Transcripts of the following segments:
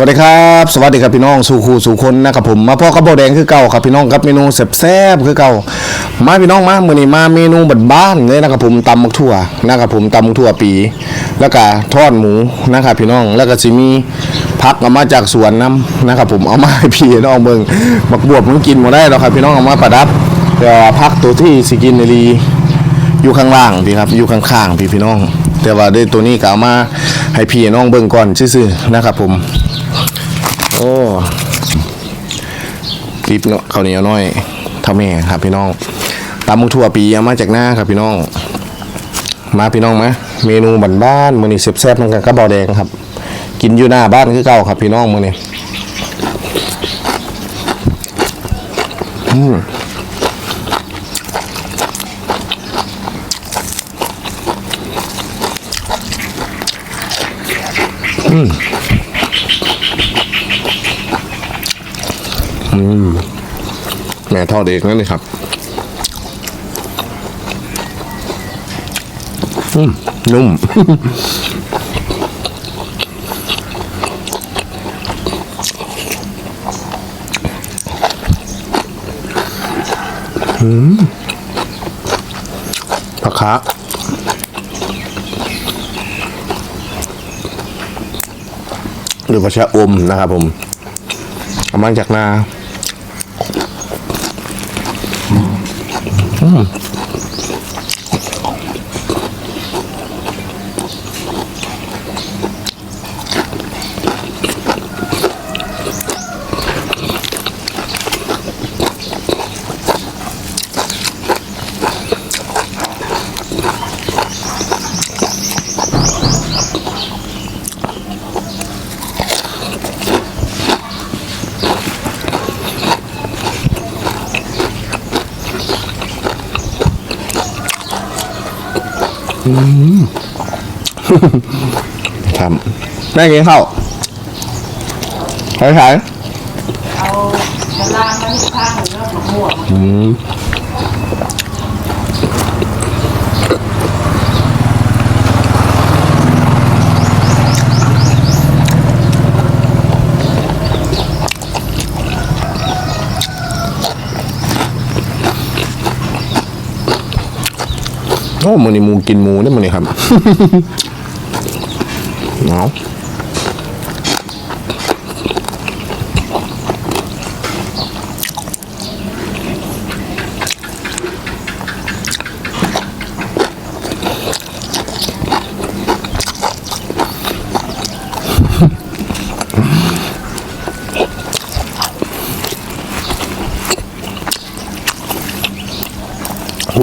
วัสดีครับสวัสดีครับพี่น้องสู่ครูสู่คนนะครับผมมาพ่อข้าวโพดแดงคือเก่าครับพี่น้องครับเมนูแซ่บๆคือเก่ามาพี่น้องมาเมื้อนี้มาเมนูบ้านๆเลยนะครับผมตำมักทั่วนะครับผมตำมักทั่วปี แล้วก็ทอดหมูนะครับพี่น้องแล้วก็สิมีพักเอามาจากสวนน้ำนะครับผมเอามาให้พี่น้องเบิ่งบักบวบมันกินบ่ได้หรอกครับพี่น้องเอามาประดับแต่พักตัวที่สิกินในรีอยู่ข้างล่างพี่ครับอยู่ข้างๆพี่พี่น้อง แต่ว่าด้ตัวนี้ก็เอามาให้พี่น้องเบิ่งก่อนซื่อๆนะครับผม โอ้รีบเนาะข้าวเหนียวน้อยเท่าแม่ครับพี่น้องตำมุกทั่วปีเอามาจากหน้าครับพี่น้อง มาพี่น้องมาเมนูบ้านๆมื้อนี้แซ่บๆมันกันกระบอกแดงครับ กินอยู่หน้าบ้านคือเก่าครับ พี่น้องมือนี้อืม แม่ทอดเองนั่นเลยครับ อืม นุ่ม อืมผักคะหรือผักชะอมนะครับผมเอามาจากนา 嗯。 ทำได้กินข้าวใครขายเอากระลามาที่ข้างหรือว่าหมวกโอ้มันนี่หมูกินหมูได้มันนี่ครับเอาหั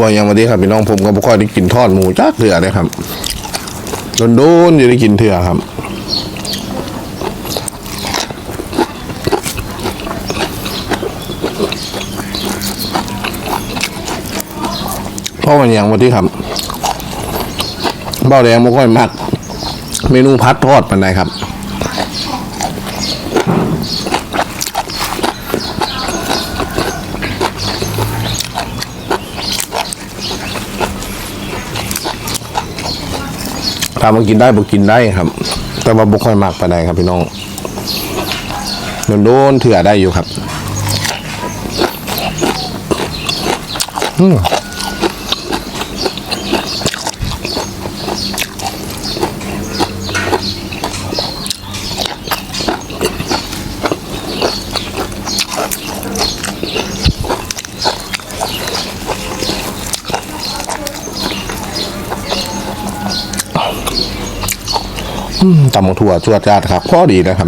วยังมาดีครับพี่น้องผมก็บ่ค่อยได้กินทอดหมูจักเถื่อเลยครับโดนๆจะได้กินเถื่อครับพราะมันยังมาที่ครับเบ้าแดงบ่ค่อยมัก เมนูพัดทอดปันใดครับามว่ากินได้บ่กินได้ครับ แต่ว่าบ่ค่อยมากปานใดครับพี่น้องโดนโดนๆเถื่อได้อยู่ครับ อืม ตำบักถั่วจวดจาดครับพอดีนะครับ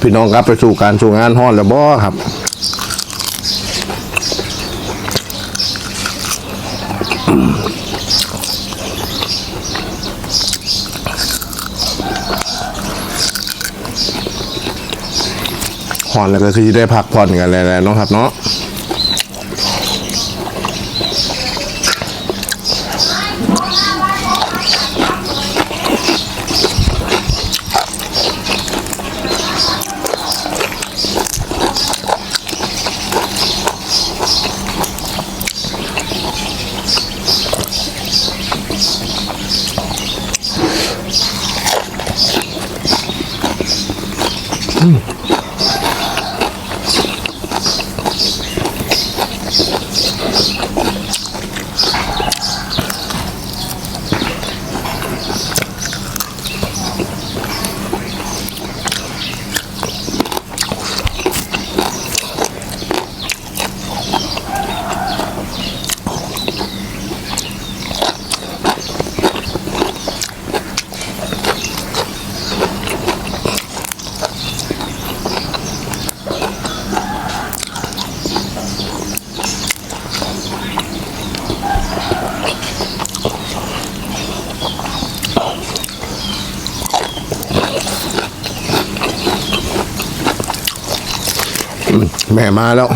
พี่น้องครับไปสู่การสู่งานฮ้อนแล้วบ่ครับผ่อนแล้วก็คือได้พักผ่อนกันแล้วเนาะครับเนาะ แม่มาแล้ว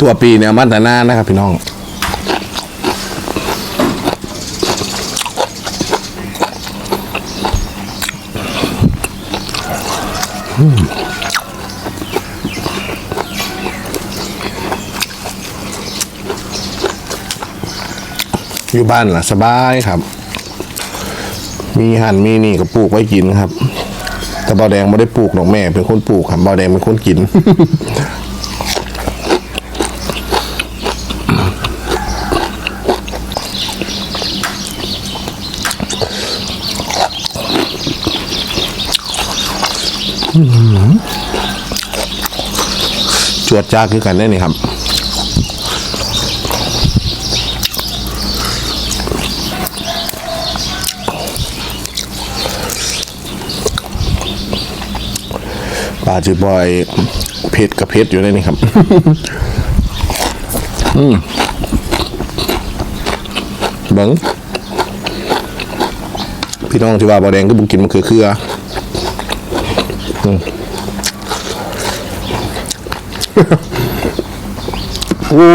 ตัวปีเนี่ยมันแต่หน้านะครับพี่น้องอยู่บ้านล่ะสบายครับ มีหั่นมีนี่ก็ปลูกไว้กินครับ แต่บาวแดงไม่ได้ปลูกหรอกแม่ เป็นคนปลูกครับบาวแดงเป็นคนกิน จวดจ้าคือกันได้นี่ครับปลาจิบอยเผ็ดกับเผ็ดอยู่ได้นี่ครับ อืมเบิงพี่น้องที่ว่าบอแดงก็บุกินมันคือเครืออืม โอ้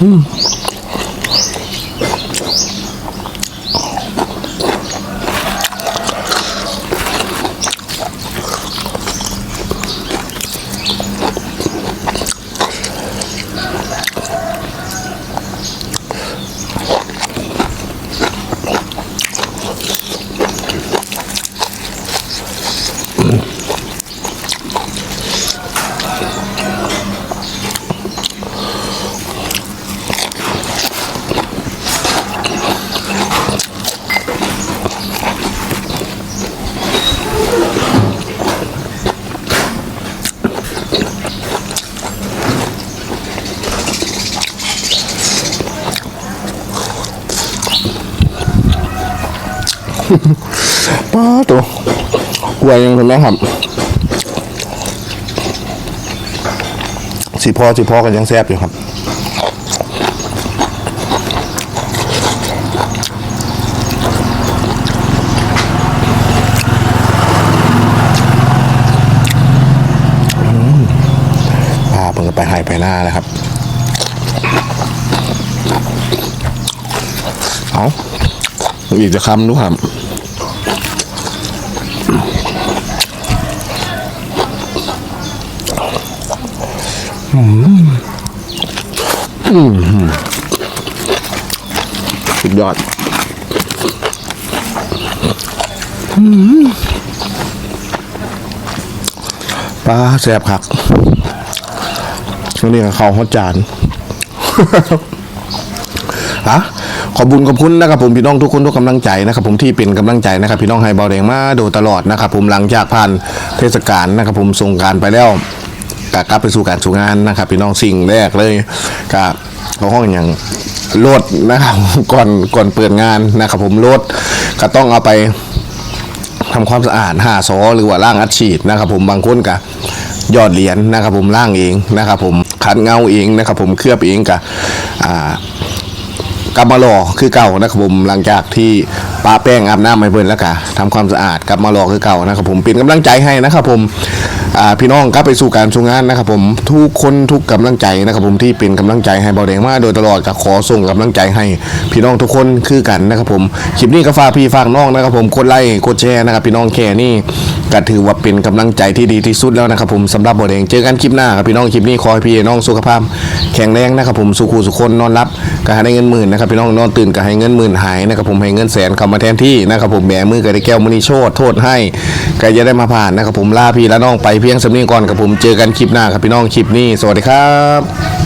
Hmm. ป้าตัวกวยังเห็นไมครับสีพ่อสีพ่อกันยังแซ่บอยู่ครับพาเพิ่งไปให้ไปหน้าแล้วครับเอาอีกจะคำดูครับ อืมอืมสุดยอดปลาแสบคักช่วงนี้ก็เขาฮอจานฮะขอบุญขอบคุณนะครับผมพี่น้องทุกคนทุกกำลังใจนะครับผมที่เป็นกำลังใจนะครับพี่น้องให้เบาแดงมาโดยตลอดนะครับผมหลังจากผ่านเทศกาลนะครับผมส่งการไปแล้ว กกลับไปสู่การสู่งานนะครับพี่น้องสิ่งแรกเลยกับเขาห้องอย่างรถนะครับก่อนก่อนเปิดงานนะครับผมรถก็ต้องเอาไปทำความสะอาดหาซอหรือว่าล่างอัดฉีดนะครับผมบางคนกะยอดเหรียญนะครับผมล่างเองนะครับผมขัดเงาเองนะครับผมเคลือบเองกะอ่ากลับมาหล่อคือเก่านะครับผมหลังจากที่ปาแป้งอาบน้ำไม่เบิ่นแล้วกะทำความสะอาดกลับมาหล่อคือเก่านะครับผมเป็นกำลังใจให้นะครับผม พี่น้องกลับไปสู่การสู่งานนะครับผมทุกคนทุกกำลังใจนะครับผมที่เป็นกำลังใจให้เบาแดงมาโดยตลอดก็ขอส่งกำลังใจให้พี่น้องทุกคนคือกันนะครับผมคลิปนี้ก็ฝากพี่ฝากน้องนะครับผมกดไลค์กดแชร์นะครับพี่น้องแค่นี้ ก็ถือว่าเป็นกำลังใจที่ดีที่สุดแล้วนะครับผมสำหรับบาแดงเจอกันคลิปหน้าครับพี่น้องคลิปนี้ขอให้พี่น้องสุขภาพ แข็งแรงนะครับผมสุขุสุขคนนอนรับก็ให้เงินหมื่นนะครับพี่น้องนอนตื่นก็ให้เงินหมื่นหายนะครับผมให้เงินแสนเข้ามาแทนที่นะครับผมแบมือก็ได้แก้วมณีโชดโทษให้ก็จะได้มาผ่านนะครับผมลาพี่และน้องไปเพียงสำนีก่อนครับผมเจอกันคลิปหน้าครับพี่น้องคลิปนี้สวัสดีครับ